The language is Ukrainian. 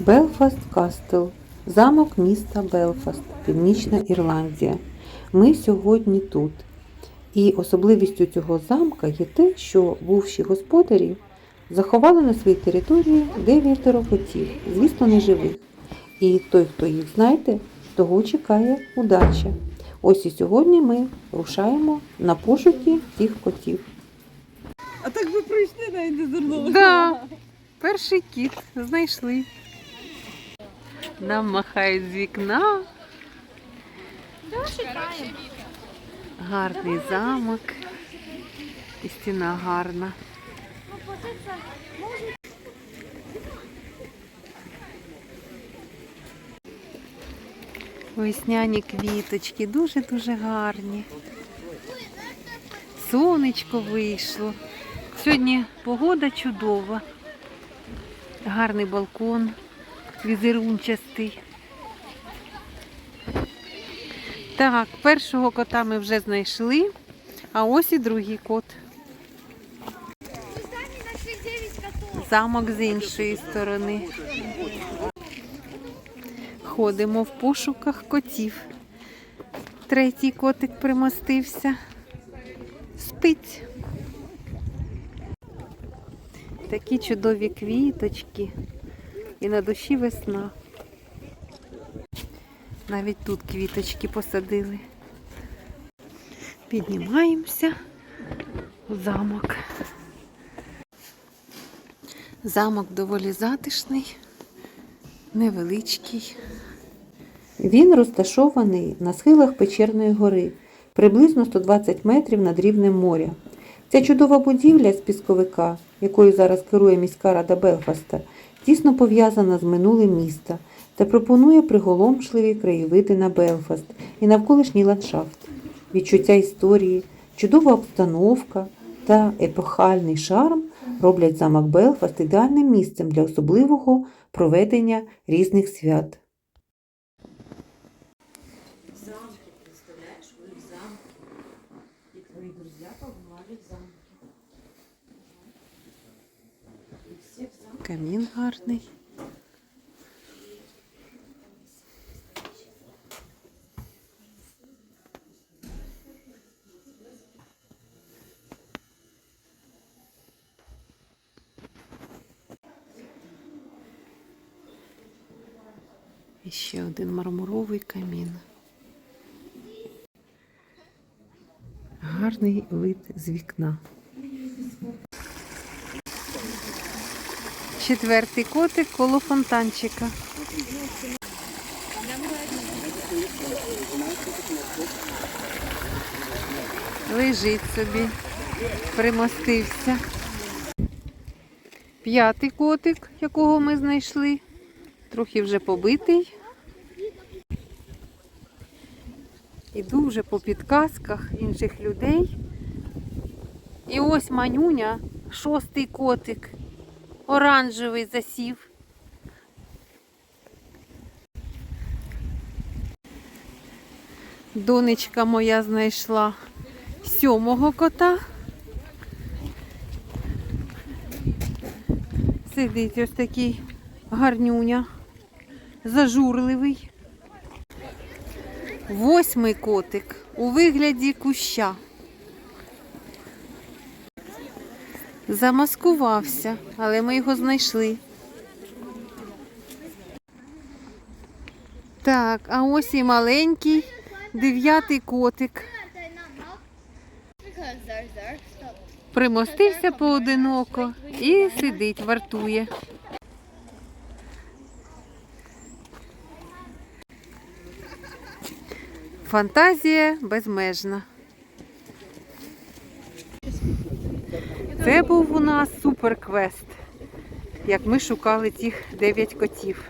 Белфаст Кастел, замок міста Белфаст, Північна Ірландія. Ми сьогодні тут. І особливістю цього замка є те, що бувші господарі заховали на своїй території дев'ятеро котів, звісно, не живих. І той, хто їх знайде, того чекає удача. Ось і сьогодні ми рушаємо на пошуки цих котів. А так ви прийшли навіть не звернули. Да. Перший кіт знайшли. Нам махають з вікна. Гарний замок. І стіна гарна. Весняні квіточки дуже-дуже гарні. Сонечко вийшло. Сьогодні погода чудова. Гарний балкон, візерунчастий. Так, першого кота ми вже знайшли, а ось і другий кот. Мы сами нашли 9 котов. Замок з іншої сторони. Ходимо в пошуках котів. Третій котик примостився. Спить. Такі чудові квіточки. І на душі весна. Навіть тут квіточки посадили. Піднімаємося в замок. Замок доволі затишний, невеличкий. Він розташований на схилах Печерної гори, приблизно 120 метрів над рівнем моря. Ця чудова будівля з пісковика, якою зараз керує міська рада Белфаста, тісно пов'язана з минулим міста та пропонує приголомшливі краєвиди на Белфаст і навколишній ландшафт. Відчуття історії, чудова обстановка та епохальний шарм роблять замок Белфаст ідеальним місцем для особливого проведення різних свят. Камін гарний. І ще один мармуровий камін. Гарний вид з вікна. Четвертий котик коло фонтанчика. Лежить собі, примостився. П'ятий котик, якого ми знайшли. Трохи вже побитий. Іду вже по підказках інших людей. І ось манюня, шостий котик, оранжевий засів. Донечка моя знайшла сьомого кота. Сидить ось такий гарнюня, зажурливий. Восьмий котик у вигляді куща. Замаскувався, але ми його знайшли. Так, а ось і маленький дев'ятий котик. Примостився поодиноко і сидить, вартує. Фантазія безмежна. Це був у нас суперквест, як ми шукали цих 9 котів.